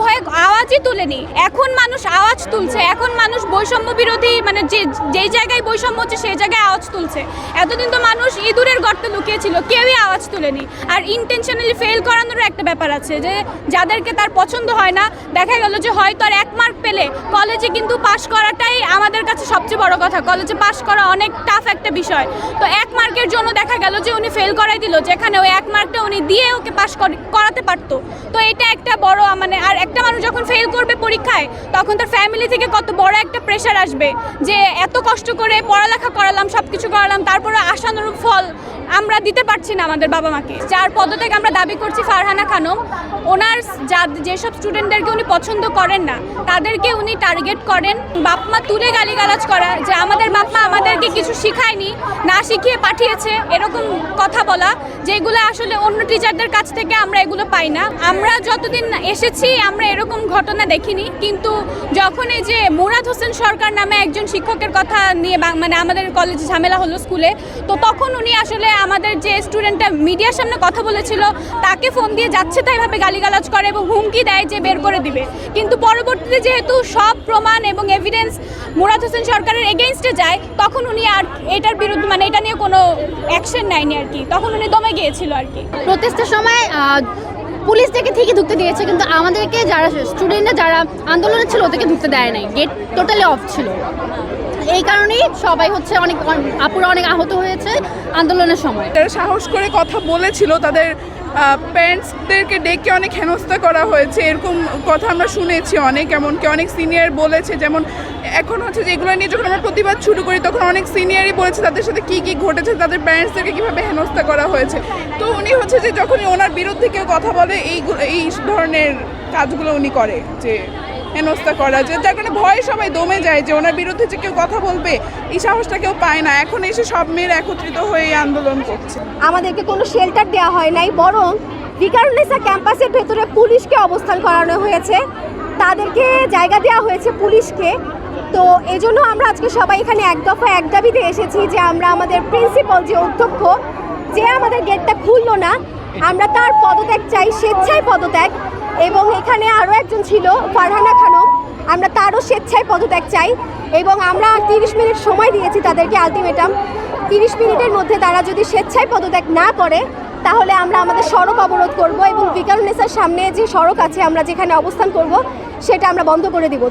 ভয়ে আওয়াজই তুলেনি। এখন মানুষ আওয়াজ তুলছে। এখন মানুষ বৈষম্য বিরোধী মানে যে, যেই জায়গায় বৈষম্য হচ্ছে সেই জায়গায় আওয়াজ তুলছে। এতদিন তো মানুষ ইঁদুরের গর্তে লুকিয়েছিল, কেউই আওয়াজ তুলেনি। আর ইন্টেনশনালি ফেল করানোরও একটা ব্যাপার আছে যে, যাদেরকে তার পছন্দ হয় না, দেখা গেল যে হয়তো আর এক মার্ক পেলে কলেজে কিন্তু পাশ করাটাই আমাদের কাছে সবচেয়ে বড় কথা। কলেজে পাশ করা অনেক টাফ একটা বিষয়। তো এক মার্কের জন্য দেখা গেল যে উনি ফেল করাই দিল, যেখানে ওই এক মার্কটা উনি দিয়ে ওকে পাশ করাতে পারতো। তো এটা একটা বড় মানে আর একটা মানুষ যখন ফেল করবে পরীক্ষায়, তখন তার ফ্যামিলি থেকে কত বড় একটা প্রেশার আসবে যে এত কষ্ট করে পড়ালেখা করালাম সব কিছু করালাম, তারপরে আশানুরূপ ফল আমরা দিতে পারছি না আমাদের বাবা মাকে। যার পদত্যাগ আমরা দাবি করছি ফারহানা খানম। ওনার যা যেসব স্টুডেন্টদেরকে উনি পছন্দ করেন না, তাদেরকে উনি টার্গেট করেন। বাপমা তুলে গালিগালাজ করা, যে আমাদের বাপমা আমাদেরকে কিছু শিখায়নি, না শিখিয়ে পাঠিয়েছে, এরকম কথা বলা, যেগুলো আসলে অন্য টিচারদের কাছ থেকে আমরা এগুলো পাই না। আমরা যতদিন এসেছি, আমরা এরকম ঘটনা দেখিনি। কিন্তু যখন এই যে মুরাদ হোসেন সরকার নামে একজন শিক্ষকের কথা নিয়ে মানে আমাদের কলেজে ঝামেলা হলো স্কুলে তো তখন উনি আসলে আমাদের যে স্টুডেন্টটা মিডিয়ার সামনে কথা বলেছিল, তাকে ফোন দিয়ে যাচ্ছে তাই এভাবে গালিগালাজ করে এবং হুমকি দেয় যে বের করে দিবে। কিন্তু পরবর্তীতে যেহেতু সব প্রমাণ এবং এভিডেন্স মুরাদ হোসেন সরকারের এগেনস্টে যায়, তখন উনি আর এটার বিরুদ্ধে মানে এটা নিয়ে কোনো অ্যাকশন নেয়নি আর কি। তখন উনি দমে গিয়েছিল আর কি। প্রতিষ্ঠার সময় আহ, পুলিশ থেকে ঠিকই ঢুকতে দিয়েছে কিন্তু আমাদেরকে যারা স্টুডেন্টরা যারা আন্দোলনে ছিল ওদেরকে ঢুকতে দেয় নাই। গেট টোটালি অফ ছিল। এই কারণেই সবাই হচ্ছে অনেক আপুরা অনেক আহত হয়েছে আন্দোলনের সময়। যারা সাহস করে কথা বলেছিল তাদের প্যারেন্টসদেরকে ডেকে অনেক হেনস্থা করা হয়েছে। এরকম কথা আমরা শুনেছি অনেক, এমনকি অনেক সিনিয়র বলেছে, যেমন এখন হচ্ছে যে এগুলো নিয়ে যখন আমরা প্রতিবাদ শুরু করি, তখন অনেক সিনিয়রই বলেছে তাদের সাথে কি কি ঘটেছে, তাদের প্যারেন্টসদেরকে কীভাবে হেনস্থা করা হয়েছে। তো উনি হচ্ছে যে যখনই ওনার বিরুদ্ধে কেউ কথা বলে, এই এই ধরনের কাজগুলো উনি করে যে হেনস্থা করা যে, যার কারণে ভয়ে সবাই দমে যায় যে ওনার বিরুদ্ধে যে কেউ কথা বলবে, এই সাহসটা কেউ পায় না। এখন এসে সব মেয়েরা একত্রিত হয়ে আন্দোলন করছে। আমাদেরকে কোনো শেল্টার দেওয়া হয় নাই, বরং ভিকারুন্নেসা ক্যাম্পাসের ভেতরে পুলিশকে অবস্থান করানো হয়েছে। তাদেরকে জায়গা দেওয়া হয়েছে পুলিশকে। তো এজন্য আমরা আজকে সবাই এখানে এক দফা এক দাবিতে এসেছি যে আমরা আমাদের প্রিন্সিপাল যে অধ্যক্ষ, যে আমাদের গেটটা খুললো না, আমরা তার পদত্যাগ চাই, স্বেচ্ছায় পদত্যাগ। এবং এখানে আরও একজন ছিল, ফারহানা খানম। আমরা তারও স্বেচ্ছায় পদত্যাগ চাই এবং আমরা তিরিশ মিনিট সময় দিয়েছি তাদেরকে আলটিমেটাম। তিরিশ মিনিটের মধ্যে তারা যদি স্বেচ্ছায় পদত্যাগ না করে, তাহলে আমরা আমাদের সড়ক অবরোধ করব এবং বিকারুনেসার সামনে যে সড়ক আছে আমরা যেখানে অবস্থান করব, সেটা আমরা বন্ধ করে দিব।